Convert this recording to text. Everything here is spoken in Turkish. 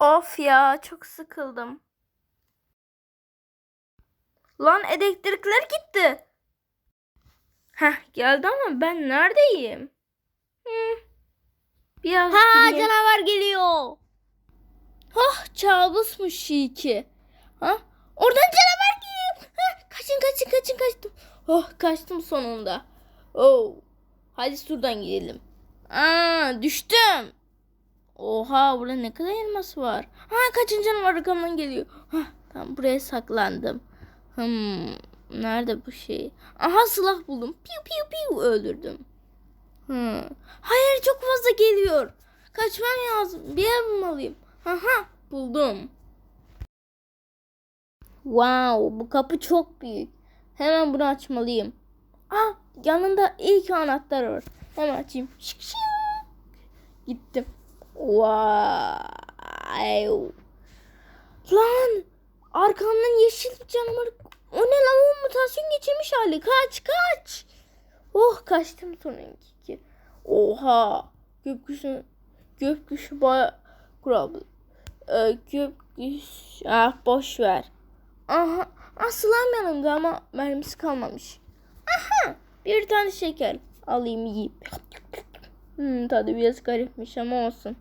Of ya çok sıkıldım. Lan elektrikler gitti. Heh geldi ama ben neredeyim? Hı. Biraz Ha gideyim. canavar geliyor. Hah kabusmuş Şiki. Ha? Oradan canavar geliyor. Ha, kaçın kaçın kaçın kaçtım. Oh kaçtım sonunda. Oh. Hadi şuradan gidelim. Aa düştüm. Oha burada ne kadar elmas var. Ha kaçın canavar arkamdan geliyor. Ha tamam buraya saklandım. Hmm, nerede bu şey? Aha silah buldum. Piu piu piu öldürdüm. Hmm. Hayır çok fazla geliyor. Kaçmam lazım. Bir yer bulmalıyım. Aha buldum. Wow bu kapı çok büyük. Hemen bunu açmalıyım. Ah yanında ilk anahtar var. Hemen açayım. Şık şık. Gittim. Wow. Lan arkamdan yeşil bir canavar. O ne lan o mutasyon geçirmiş hali. Kaç kaç. Oh kaçtım sonraki. Oha. Gökkuşu gökkuşu baya kural. Ee, gökkuşu ah boş ver. Aha aslan yanımda ama mermisi kalmamış. Aha bir tane şeker alayım yiyeyim. Hmm, tadı biraz garipmiş ama olsun.